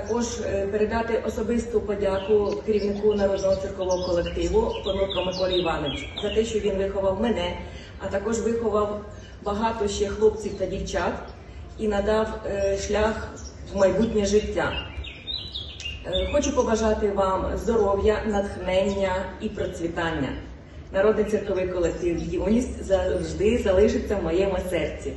Також е, передати особисту подяку керівнику народного циркового колективу Понурко Миколі Івановичу за те, що він виховав мене, а також виховав багато ще хлопців та дівчат і надав е, шлях в майбутнє життя. Е, Хочу побажати вам здоров'я, натхнення і процвітання. Народний цирковий колектив Юність завжди залишиться в моєму серці.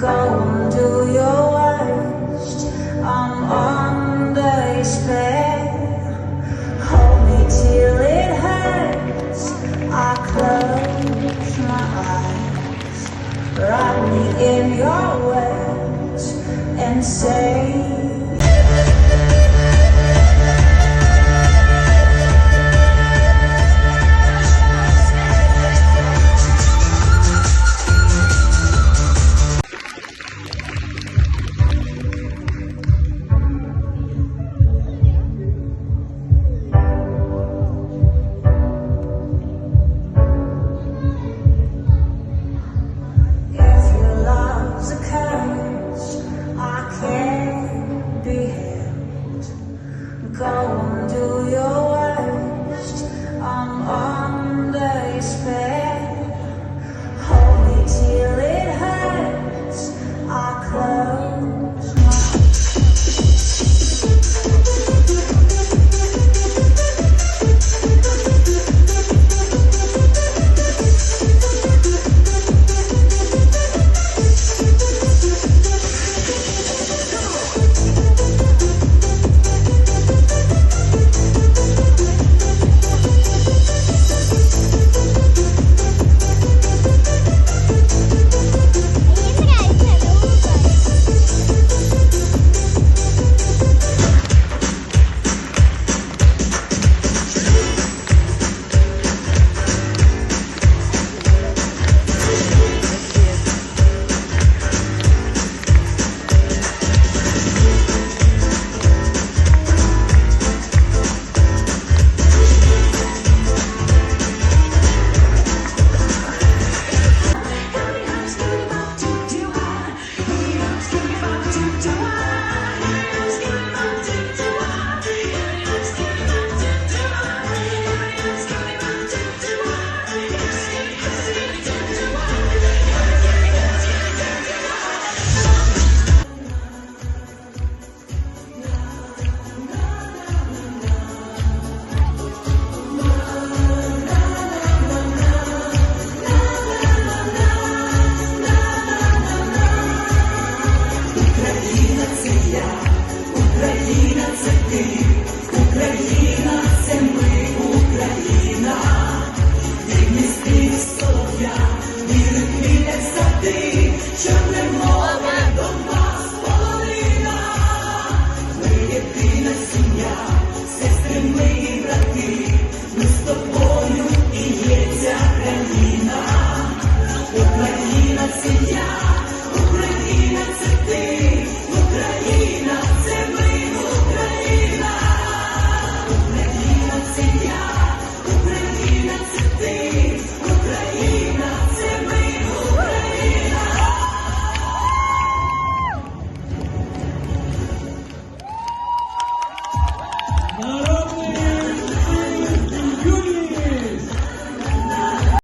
Go and your worst. I'm under your spell. Hold me till it hurts. I close my eyes. Wrap me in your words and say.